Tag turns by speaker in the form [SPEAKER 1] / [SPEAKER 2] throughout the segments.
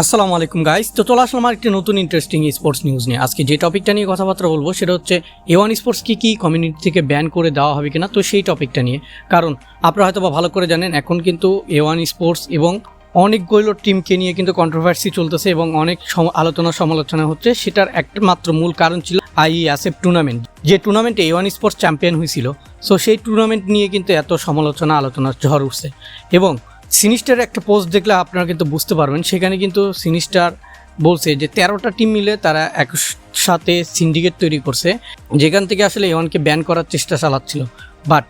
[SPEAKER 1] আসসালামু আলাইকুম গাইস তো চলে আসলাম একটি নতুন ইন্টারেস্টিং স্পোর্টস নিউজ নিয়ে। আজকে যে টপিকটা নিয়ে কথাবার্তা বলব, সেটা হচ্ছে এ ওয়ান স্পোর্টস কি কি কমিউনিটি থেকে ব্যান করে দেওয়া হবে কিনা, তো সেই টপিকটা নিয়ে। কারণ আপনারা হয়তো বা ভালো করে জানেন, এখন কিন্তু এ ওয়ান স্পোর্টস এবং অনেক অনেকগুলো টিমকে নিয়ে কিন্তু কন্ট্রোভার্সি চলতেছে এবং অনেক আলোচনা সমালোচনা হচ্ছে। সেটার একমাত্র মূল কারণ ছিল আই আসেফ টুর্নামেন্ট যে টুর্নামেন্টে এ ওয়ান স্পোর্টস চ্যাম্পিয়ন হয়েছিল সো সেই টুর্নামেন্ট নিয়ে কিন্তু এত সমালোচনা আলোচনা ঝড় উঠছে। এবং সিনিস্টার একটা পোস্ট দেখলে আপনারা কিন্তু বুঝতে পারবেন। সেখানে কিন্তু সিনিস্টার বলছে যে, তেরোটা টিম মিলে তারা এক সাথে সিন্ডিকেট তৈরি করছে। যেখান থেকে আসলে এওয়ানকে ব্যান করার চেষ্টা চালাচ্ছিল। বাট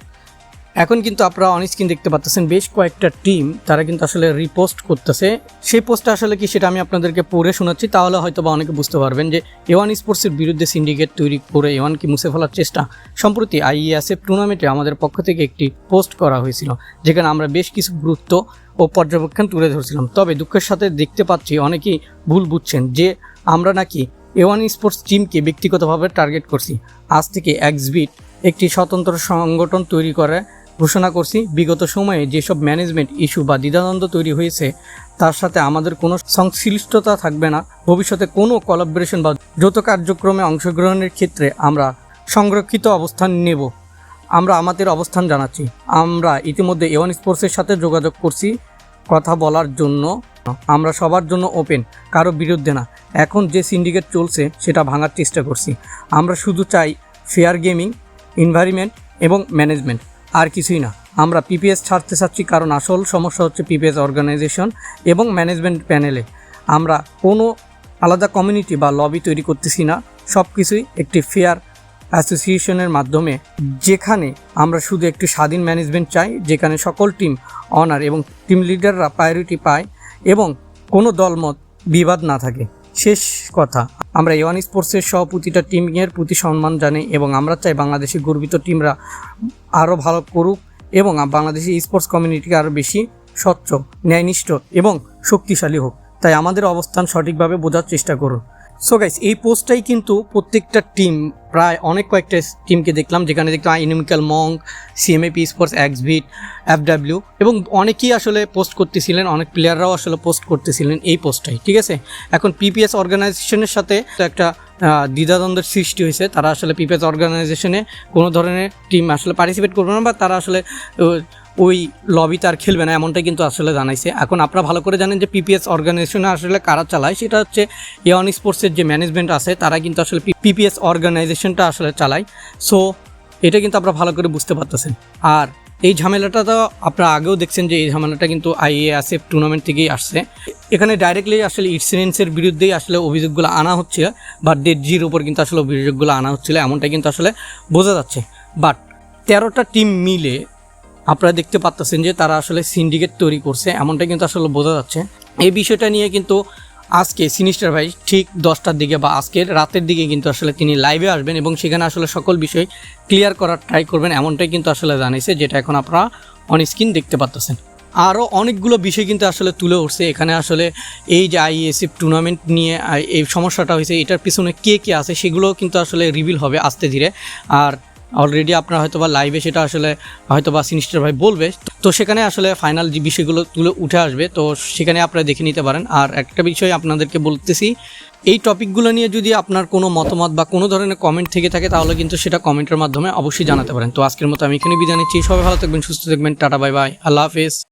[SPEAKER 1] এখন কিন্তু আপনারা অন স্ক্রিন দেখতে পাচ্ছেন বেশ কয়েকটা টিম তারা কিন্তু আসলে রিপোস্ট করতেছে। সেই পোস্টটা আসলে কি সেটা আমি আপনাদেরকে পড়ে শোনাচ্ছি, তাহলে হয়তো বা অনেকে বুঝতে পারবেন যে এওয়ান স্পোর্টসের বিরুদ্ধে সিন্ডিকেট তৈরি করে এওয়ানকে মুছে ফেলার চেষ্টা সম্প্রতি আইএসএফ টুর্নামেন্টে আমাদের পক্ষ থেকে একটি পোস্ট করা হয়েছিল, যেখানে আমরা বেশ কিছু গুরুত্ব ও পর্যবেক্ষণ তুলে ধরছিলাম। তবে দুঃখের সাথে দেখতে পাচ্ছি অনেকেই ভুল বুঝছেন যে আমরা নাকি এওয়ান স্পোর্টস টিমকে ব্যক্তিগতভাবে টার্গেট করছি। আজ থেকে এক্সবিট একটি স্বতন্ত্র সংগঠন তৈরি করে ঘোষণা করছি, বিগত সময়ে যেসব ম্যানেজমেন্ট ইস্যু বা দ্বিধাদ্বন্দ্ব তৈরি হয়েছে, তার সাথে আমাদের কোনো সংশ্লিষ্টতা থাকবে না। ভবিষ্যতে কোনো কলাবরেশন বা যৌথ কার্যক্রমে অংশগ্রহণের ক্ষেত্রে আমরা সংরক্ষিত অবস্থান নেব। আমরা আমাদের অবস্থান জানাচ্ছি। আমরা ইতিমধ্যে এওয়ান স্পোর্টসের সাথে যোগাযোগ করছি। কথা বলার জন্য আমরা সবার জন্য ওপেন কারও বিরুদ্ধে না। এখন যে সিন্ডিকেট চলছে, সেটা ভাঙার চেষ্টা করছি। আমরা শুধু চাই ফেয়ার গেমিং এনভায়রনমেন্ট এবং ম্যানেজমেন্ট আর কিছুই না। আমরা পিপিএস ছাড়তে চাচ্ছি কারণ আসল সমস্যা হচ্ছে পিপিএস অর্গানাইজেশন এবং ম্যানেজমেন্ট প্যানেলে আমরা কোনো আলাদা কমিউনিটি বা লবি তৈরি করতেছি না। সব কিছুই একটি ফেয়ার অ্যাসোসিয়েশনের মাধ্যমে। যেখানে আমরা শুধু একটি স্বাধীন ম্যানেজমেন্ট চাই, যেখানে সকল টিম অনার এবং টিম লিডাররা প্রায়োরিটি পায় এবং কোনো দলমত বিবাদ না থাকে। শেষ কথা। আমরা ইয়ান স্পোর্টসের সহ প্রতিটা টিমের প্রতি সম্মান জানি এবং আমরা চাই বাংলাদেশের গর্বিত টিমরা আরও ভালো করুক এবং বাংলাদেশের স্পোর্টস কমিউনিটিকে আরও বেশি স্বচ্ছ, ন্যায়নিষ্ঠ এবং শক্তিশালী হোক। তাই আমাদের অবস্থান সঠিকভাবে বোঝার চেষ্টা করুন। সো গাইস এই পোস্টটাই কিন্তু প্রত্যেকটা টিম প্রায় অনেক কয়েকটা টিমকে দেখলাম, যেখানে দেখলাম আইনমিক্যাল মং সিএমএপি স্পোর্টস এক্সভিট এফডাব্লিউ এবং অনেকেই আসলে পোস্ট করতেছিলেন, অনেক প্লেয়াররাও আসলে পোস্ট করতেছিলেন এই পোস্টটাই ঠিক আছে? এখন পিপিএস অর্গানাইজেশনের সাথে একটা দ্বিধাদ্বন্দ্বের সৃষ্টি হয়েছে, তারা আসলে পিপিএস অর্গানাইজেশনে কোনো ধরনের টিম আসলে পার্টিসিপেট করবে না, বা তারা আসলে ওই লবিতে আর খেলবে না, এমনটাই কিন্তু আসলে জানাইছে। এখন আপনারা ভালো করে জানেন যে পিপিএস অর্গানাইজেশনে আসলে কারা চালায়, সেটা হচ্ছে এওয়ান স্পোর্টসের যে ম্যানেজমেন্ট আছে, তারা কিন্তু আসলে পিপিএস অর্গানাইজেশনটা আসলে চালায়। সো এটা কিন্তু আপনারা ভালো করে বুঝতে পারতেছেন। আর এই ঝামেলাটা তো আপনারা আগেও দেখছেন যে এই ঝামেলাটা কিন্তু আইএএসএফ টুর্নামেন্ট থেকেই আসছে। এখানে ডাইরেক্টলি আসলে ইটসিডেন্সের বিরুদ্ধেই আসলে অভিযোগগুলো আনা হচ্ছে বা ডেড জির ওপর কিন্তু আসলে অভিযোগগুলো আনা হচ্ছিল, এমনটা কিন্তু আসলে বোঝা যাচ্ছে। বাট তেরোটা টিম মিলে আপনারা দেখতে পাচ্ছেন যে তারা আসলে সিন্ডিকেট তৈরি করছে, এমনটা কিন্তু আসলে বোঝা যাচ্ছে। এই বিষয়টা নিয়ে কিন্তু আজকে সিনিস্টার ভাই ঠিক দশটার দিকে বা আজকের রাতের দিকে কিন্তু আসলে তিনি লাইভে আসবেন এবং সেখানে আসলে সকল বিষয় ক্লিয়ার করার ট্রাই করবেন, এমনটাই কিন্তু আসলে জানিয়েছে যেটা এখন আপনারা অন স্ক্রিন দেখতে পাচ্ছেন আরও অনেকগুলো বিষয় কিন্তু আসলে তুলে উঠছে এখানে আসলে এই যে আইএসএফ টুর্নামেন্ট নিয়ে এই সমস্যাটা হয়েছে, এটার পিছনে কে কে আছে, সেগুলোও কিন্তু আসলে রিভিল হবে আস্তে ধীরে। আর অলরেডি আপনার হয়তো বা লাইভে সেটা আসলে হয়তো বা সিনিস্টার ভাই বলবে। তো সেখানে আসলে ফাইনাল যে বিষয়গুলো তুলে উঠে আসবে, তো সেখানে আপনারা দেখে নিতে পারেন। আর একটা বিষয় আপনাদেরকে বলতেছি, এই টপিকগুলো নিয়ে যদি আপনার কোনো মতামত বা কোনো ধরনের কমেন্ট থেকে থাকে, তাহলে কিন্তু সেটা কমেন্টের মাধ্যমে অবশ্যই জানাতে পারেন। তো আজকের মতো আমি এখানে বিদায় নিচ্ছি। সবাই ভালো থাকবেন, সুস্থ থাকবেন, টাটা বাই বাই আল্লাহ হাফেজ।